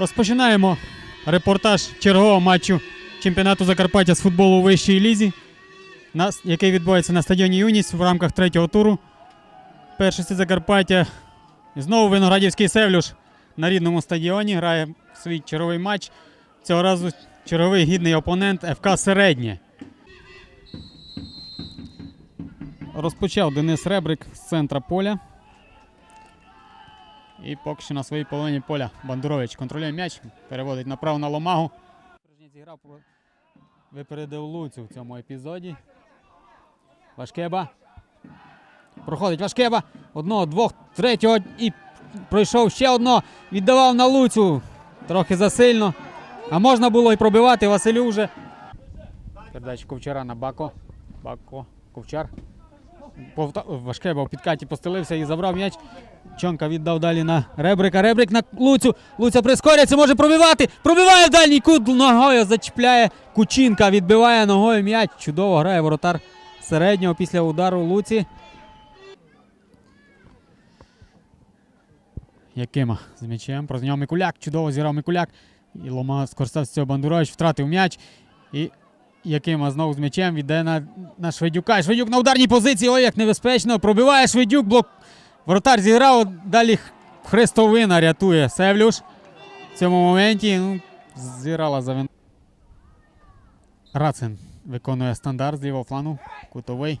Розпочинаємо репортаж чергового матчу чемпіонату Закарпаття з футболу у вищій лізі, який відбувається на стадіоні Юність в рамках третього туру першості Закарпаття. Знову Виноградівський Севлюш на рідному стадіоні грає свій черговий матч. Цього разу черговий гідний опонент ФК Середнє. Розпочав Денис Ребрик з центра поля. І поки що на своїй половині поля Бандурович контролює м'яч, переводить направо на ломагу. Випередив Луцю в цьому епізоді. Вашкеба. Проходить Вашкеба. Одного, двох, третього і пройшов ще одно. Віддавав на Луцю. Трохи засильно. А можна було і пробивати Василю вже. Передача Ковчара на Бако. Бако. Ковчар. Повта... Вашкеба в підкаті постелився і забрав м'яч. Чонка віддав далі на Ребрика. Ребрик на Луцю. Луця прискорюється, може пробивати. Пробиває в дальній кут ногою, зачіпляє Кучинка, відбиває ногою м'яч. Чудово грає воротар середнього після удару Луці. Якима з м'ячем. Про нього Микуляк. Чудово зіграв Микуляк. І Лома скористався цього Бандурович, втратив м'яч. І Якима знову з м'ячем віддає на, на Шведюка. Шведюк на ударній позиції. Ой, як небезпечно. Пробиває Шведюк. Блок. Воротар зіграв. Далі Хрестовина рятує Севлюш. В цьому моменті ну, зіграла за вин. Рацин виконує стандарт з лівого флану. Кутовий.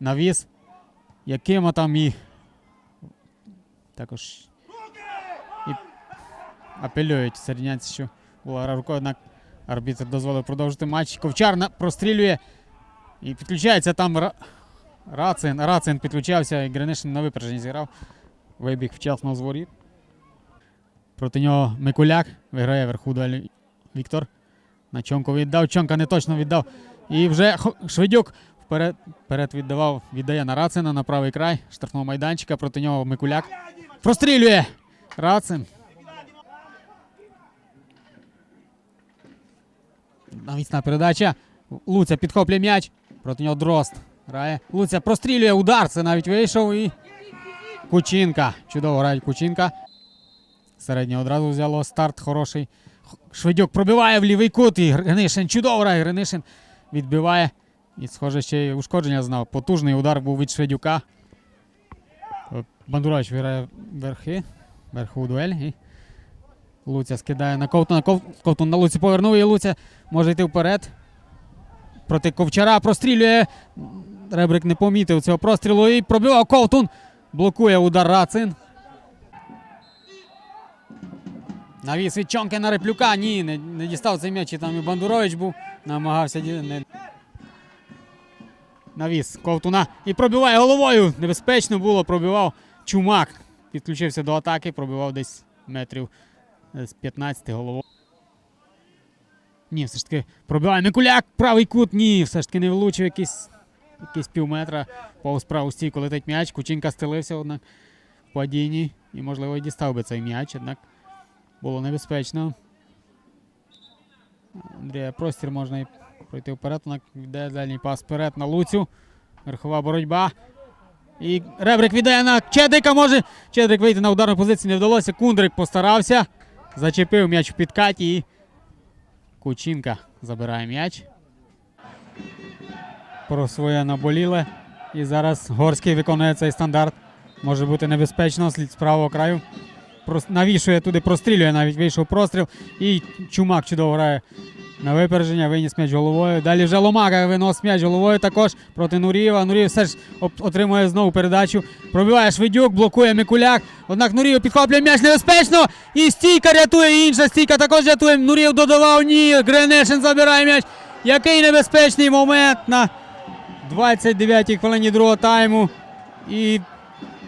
Навіс. Якима там і. Також. І апелюють середнянці, що була рукою, однак арбітр дозволив продовжити матч. Ковчар прострілює. І підключається там Рацин. Рацин підключався, і Гринишин на випередженні зіграв. Вибіг вчасно з воріт. Проти нього Микуляк виграє верху далі Віктор. На Чонку віддав. Чонка не точно віддав. І вже Шведюк вперед, вперед віддавав, віддає на Рацина на правий край штрафного майданчика. Проти нього Микуляк. Прострілює! Рацин. Навісна передача. Луця підхоплює м'яч. Проти нього Дрозд. Грає. Луця прострілює удар. Це навіть вийшов і. Кучинка. Чудово грає Кучинка. Середнє одразу взяло старт хороший. Шведюк пробиває в лівий кут. І Гринишин чудово грає. Гринишин відбиває. І, схоже, ще й ушкодження знав. Потужний удар був від Шведюка. Е, Бандурович виграє верхи. Верху дуель. І Луця скидає на Ковтуна. Ковтун на Луці повернув і Луця може йти вперед. Проти Ковчара прострілює. Ребрик не помітив цього прострілу і пробивав Ковтун. Блокує удар Рацин. Навіс від Чонки на Реплюка. Ні, не, не дістав цей м'яч. І там і Бандурович був. Намагався не... Навіс Ковтуна. І пробиває головою. Небезпечно було, пробивав Чумак. Підключився до атаки, пробивав десь метрів з 15 головою. Ні, все ж таки пробиває Микуляк, правий кут. Ні, все ж таки не влучив якийсь, якийсь пів метра. Повз стійку летить м'яч. Кучинка стелився, однак в падінні. І, можливо, і дістав би цей м'яч, однак було небезпечно. Андрія простір можна і пройти вперед, однак віддає дальній пас вперед на Луцю. Верхова боротьба. І Ребрик віддає на Чедрика. Може Чедрик вийти на ударну позицію не вдалося. Кундрик постарався. Зачепив м'яч в підкаті і Кучинка забирає м'яч. Про своє наболіле. І зараз Горський виконує цей стандарт. Може бути небезпечно слід з правого краю. Навішує туди, прострілює, навіть вийшов простріл. І Чумак чудово грає на випередження, виніс м'яч головою. Далі вже Ломака виносить м'яч головою також проти Нурієва. Нурієв все ж отримує знову передачу. Пробиває Шведюк, блокує Микуляк. Однак Нурієв підхоплює м'яч небезпечно. І стійка рятує, інша стійка також рятує. Нурієв додавав. Ні, Гренешин забирає м'яч. Який небезпечний момент на 29-й хвилині другого тайму. І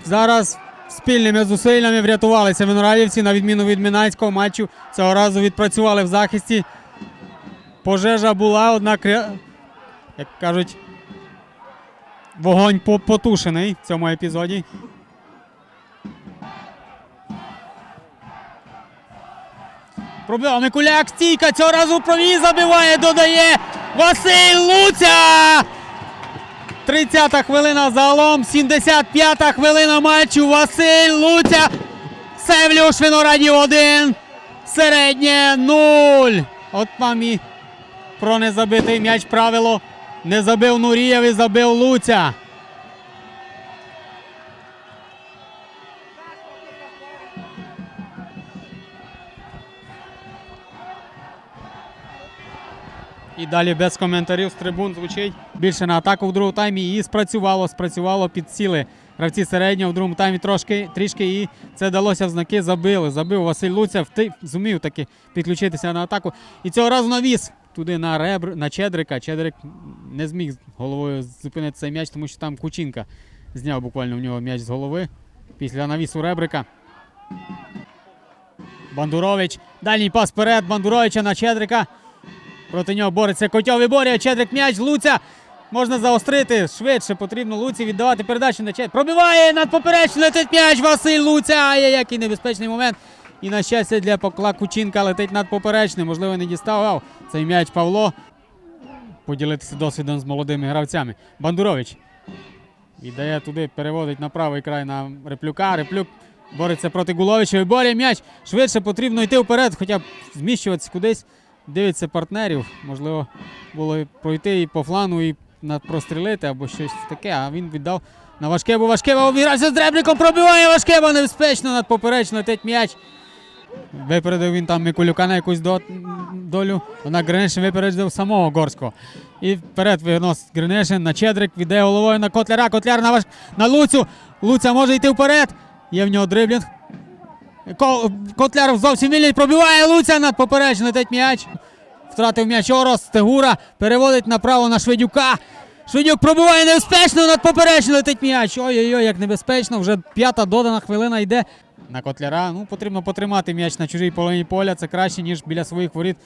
зараз спільними зусиллями врятувалися виноградівці на відміну від Мінайського матчу. Цього разу відпрацювали в захисті. Пожежа була, однак, як кажуть, вогонь потушений в цьому епізоді. Пробивав Микуляк, стійка, цього разу провіз забиває, додає Василь Луця! 30-та хвилина загалом, 75-та хвилина матчу. Василь Луця. Севлюш Виноградів 1. Середнє нуль. От вам і про незабитий м'яч правило. Не забив Нурієв і забив Луця. І далі без коментарів з трибун звучить більше на атаку в другому таймі. І спрацювало, спрацювало, підсіли. Гравці середнього в другому таймі трошки трішки і це далося в знаки. Забили. Забив Василь Луця, зумів таки підключитися на атаку. І цього разу навіс туди на ребр, на Чедрика. Чедрик не зміг головою зупинити цей м'яч, тому що там Кучинка зняв буквально в нього м'яч з голови після навісу ребрика. Бандурович. Дальній пас вперед. Бандуровича на Чедрика. Проти нього бореться Котьов і борює. Чедрик м'яч. Луця. Можна заострити. Швидше потрібно Луці віддавати передачу на Чедрик. Пробиває над поперечною летить м'яч. Василь Луця. Ай, який небезпечний момент. І на щастя для Покла Кучинка летить над поперечним. Можливо, не діставав цей м'яч Павло. Поділитися досвідом з молодими гравцями. Бандурович. Віддає туди, переводить на правий край на Реплюка. Реплюк бореться проти Гуловича. Виборює м'яч. Швидше потрібно йти вперед, хоча б зміщуватися кудись. Дивиться партнерів. Можливо, було пройти і по флану, і прострілити або щось таке. А він віддав на Важкебу. Важкеба обігрався з дребником. Пробиває Важкеба небезпечно над поперечно летить м'яч. Випередив він там Миколюка на якусь до, долю. Вона Гринишин випередив самого Горського. І вперед виносить Гринишин на Чедрик, віддає головою на Котляра. Котляр на, ваш... на Луцю. Луця може йти вперед. Є в нього дриблінг. Ко... Котляр зовсім вільний пробиває Луця над поперечно летить м'яч. Втратив м'яч Орос, Стегура, переводить направо на Шведюка. Шведюк пробиває небезпечно над поперечно летить м'яч. Ой-ой-ой, як небезпечно. Вже п'ята додана хвилина йде. На Котляра. Ну, потрібно потримати м'яч на чужій половині поля. Це краще, ніж біля своїх воріт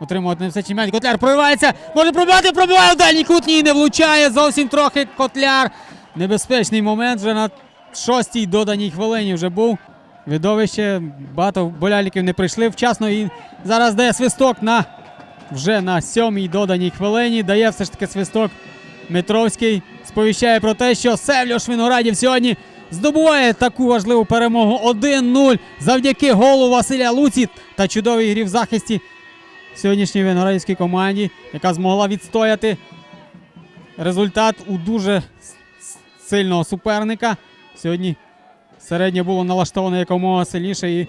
отримувати небезпечний м'яч. Котляр проривається. Може пробивати, пробиває в дальній кут. Ні, не влучає. Зовсім трохи Котляр. Небезпечний момент вже на шостій доданій хвилині вже був. Видовище, багато боляліків не прийшли вчасно і зараз дає свисток на вже на сьомій доданій хвилині. Дає все ж таки свисток Метровський. Сповіщає про те, що Севльош Виноградів сьогодні здобуває таку важливу перемогу 1-0 завдяки голу Василя Луці та чудовій грі в захисті сьогоднішній виноградівській команді, яка змогла відстояти результат у дуже сильного суперника. Сьогодні середнє було налаштоване якомога сильніше і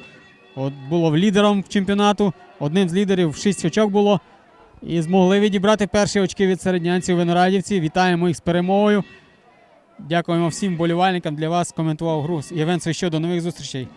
от було лідером чемпіонату. Одним з лідерів 6 очок було. І змогли відібрати перші очки від середнянців виноградівці. Вітаємо їх з перемогою. Дякуємо всім болівальникам. Для вас коментував Груз. Євген Свищо. До нових зустрічей.